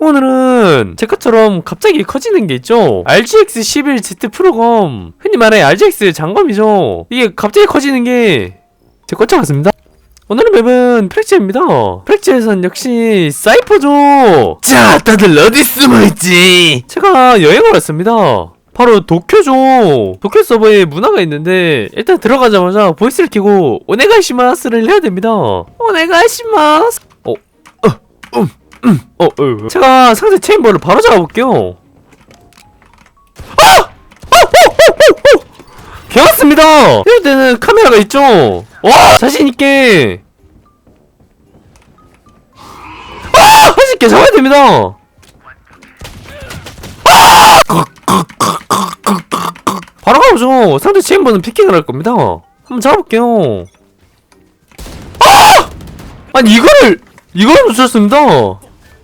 오늘은 제 것처럼 갑자기 커지는 게 있죠? RGX 11Z 프로검. 흔히 말해 RGX 장검이죠? 이게 갑자기 커지는 게 제 것처럼 같습니다. 오늘의 맵은 프렉치입니다. 프렉치에선 역시 사이퍼죠? 자 다들 어디 숨어있지? 제가 여행을 왔습니다. 바로 도쿄죠? 도쿄 서버에 문화가 있는데 일단 들어가자마자 보이스를 켜고 오네가시마스를 해야 됩니다. 오네가시마스! 어, 어, 음, 음, 어, 어, 어. 제가 상대 체인버를 바로 잡아볼게요 아! 어, 어! 개왔습니다 이럴 때는 카메라가 있죠 와 자신있게 아! 자신있게 잡아야 됩니다 바로 가보죠. 상대 체인버는 피킹을 할 겁니다. 한번 잡아볼게요. 아! 아니 이거를 이걸 놓쳤습니다.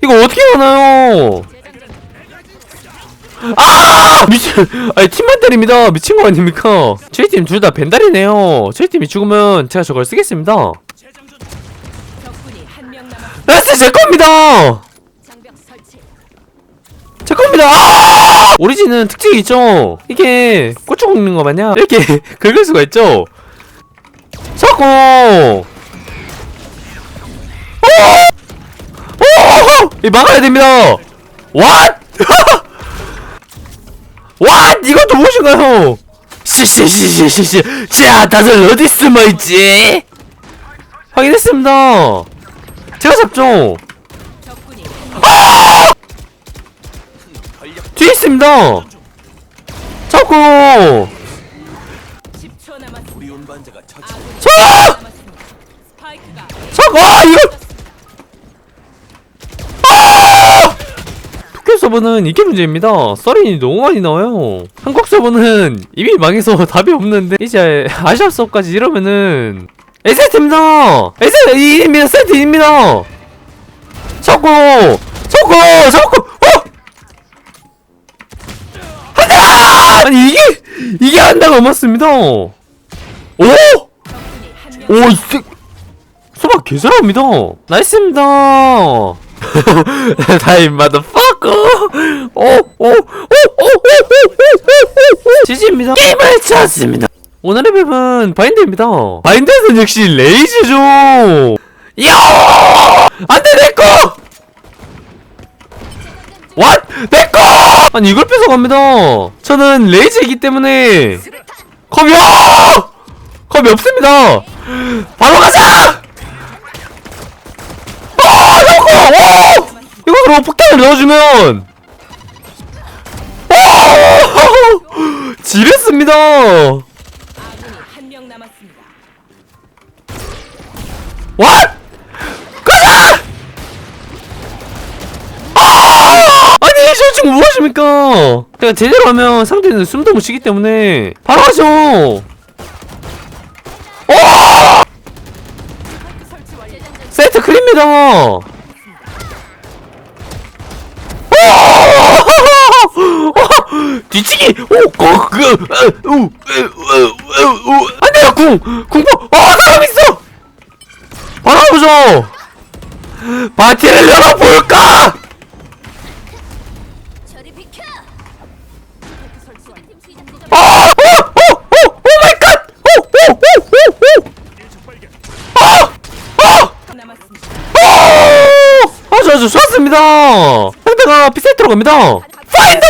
이거 어떻게 하나요? 아! 미친 아니 팀만 때립니다. 미친 거 아닙니까? 저희 팀 둘 다 벤달이네요. 저희 팀이 죽으면 제가 저걸 쓰겠습니다. 라스트 제 겁니다. 제 겁니다. 아! 오리진은 특징이 있죠. 이게 고추 굽는 거 마냥 이렇게 긁을 수가 있죠. 자꾸. 이 막아야 됩니다. 왓? 왓? 이것도 무엇인가요? 시시시시시시. 자, 다들 어디 숨어 있지? 확인했습니다. 제가 잡죠. 아! 뒤에 있습니다. 잡고. 자! 자! 와 아, 이거 서버는 이게 문제입니다. 썰인이 너무 많이 나와요. 한국 서버는 이미 망해서 답이 없는데 이제 아시아 서버까지 이러면은 에세트입니다. 에세트입니다. 세트입니다. 자꾸. 자꾸. 자꾸. 어! 한다! 아니 이게 이게 한다가 맞습니다. 오! 오, 이 새... 소박 개잘합니다. 나이스입니다. 다임 마더파커. 오, 오, 오, 오, 오, 오, 오, 오, 오. 지지입니다. 게임을 쳤습니다. 오늘의 맵은 바인드입니다. 바인드에서는 역시 레이즈죠. 야! 안돼 내 거. 왓? 내 거! 아니 이걸 뺏어갑니다. 저는 레이즈이기 때문에 컵이요! 컵이 없습니다. 바로 가자! 아, 이거! 오! 이거로 폭탄을 넣어주면! 오! 지렸습니다! 왓? 가자! 아! 아니, 저 친구 뭐하십니까? 제가 제대로 하면 상대는 숨도 못 쉬기 때문에 바로 완료. 세트 클립니다. 뒤치기 오 거그 안돼요 궁 궁포 아 사람 있어 바로 보죠 파티를 열어볼까 저리 비켜. 스파이크 설치 완료. 팀 시작 지점. 오오오오 마이 갓 오 오 오 오 오아 남았습니다. 아, 저, 저, 좋았습니다. 상대가 피세트로 갑니다. 파인드!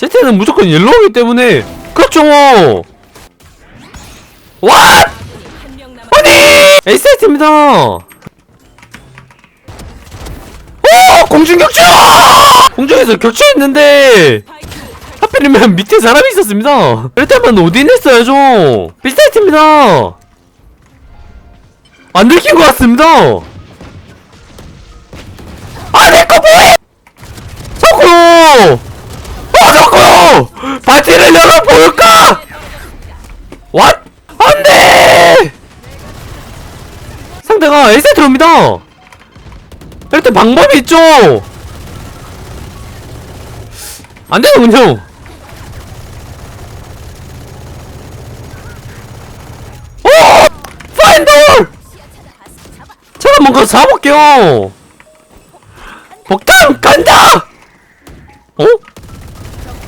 제트는 무조건 옐로우이기 때문에, 그렇죠! 남았. 아니! 에이스세트입니다. 오! 공중 격추! 공중에서 격추했는데. 하필이면 밑에 사람이 있었습니다. 일단은 오딘 했어야죠. 비스타이트입니다. 안 들킨 것 같습니다. 아, 내거 뭐해! 자꾸! 아, 자꾸! 파티를 열어볼까? 왓? 안 돼! 상대가 에이세트로 옵니다. 일단 방법이 있죠! 안 되는군요. 오! 파인돌! 한번 가서 잡아볼게요. 폭탄 간다. 어?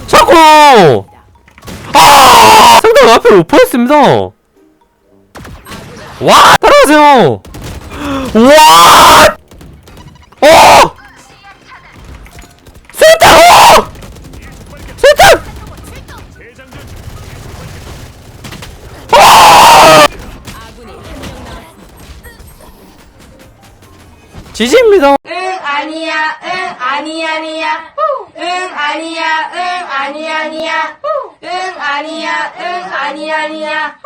자꾸. 앞에 오퍼했습니다. 와! 따라가세요. 와! 어! 세탄! 어! 명 남았습니다. 지지입니다. 응 아니야 응 아니 아니야 응 아니야 응 아니 아니야 응 아니야 응 아니 아니야.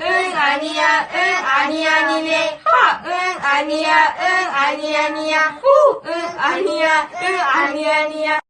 응 아니야 응 아니 아니네. 응 아니야 응 아니 아니야. 응 아니야 응 아니 아니야